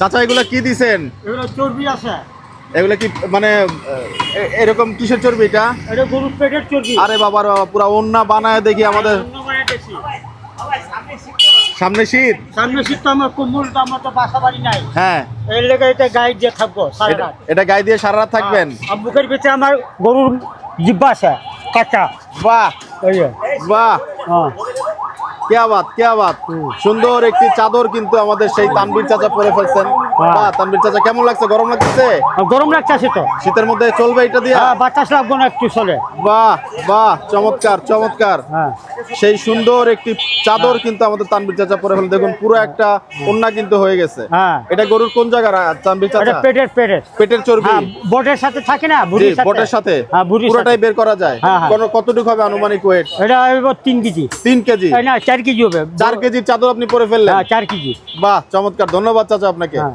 চাচা এগুলো কি দিছেন? এগুলো চর্বি আছে। এগুলো কি মানে এরকম কিসের চর্বি এটা? এটা গরুর পেটের চর্বি। আরে বাবার বাবা পুরা অন্যা বানায় দেখি আমাদের। অন্য বানাইতেছি। সামনে শীত? সামনে শীত তো আমার কম্বলটা আমার তো বাসা বাড়ি নাই। হ্যাঁ। এর লেগে এটা গাইড দিয়ে থাকব সারা রাত। এটা গায়ে দিয়ে সারা রাত থাকবেন? আর বুকের ভিতরে আমার গরুর জিব্বা আছে কাঁচা। বাহ। বাহ। হ্যাঁ। কেয়া বাত কেয়া সুন্দর একটি চাদর কিন্তু আমাদের সেই তানবির চাচা পরে ফেলছেন। বাহ। বাহ তানবীর চাচা কেমন লাগছে? গরম লাগতেছে? আর গরম লাগছে তো। শীতের মধ্যে চলবে এটা দিয়ে? হ্যাঁ বাতাস লাগবো না একটু চলে। বাহ বাহ চমৎকার চমৎকার। হ্যাঁ। সেই সুন্দর একটি চাদর কিন্তু আমাদের তানবীর চাচা পরে ফেলে দেখুন পুরো একটা কিন্তু হয়ে গেছে। হ্যাঁ। এটা গরুর কোন তানবীর চাচা? পেটের পেটের। পেটের চর্বি। হ্যাঁ বটের সাথে থাকে না সাথে। বটের সাথে। হ্যাঁ পুরোটাই বের করা যায়। হ্যাঁ, হ্যাঁ। কোন- কতটুকু হবে আনুমানিক ওয়েট এটা কেজি। তিন কেজি। না কেজি হবে। কেজির চাদর আপনি পরে ফেললেন। হ্যাঁ চার কেজি। বাহ চমৎকার। ধন্যবাদ চাচা আপনাকে। হ্যাঁ।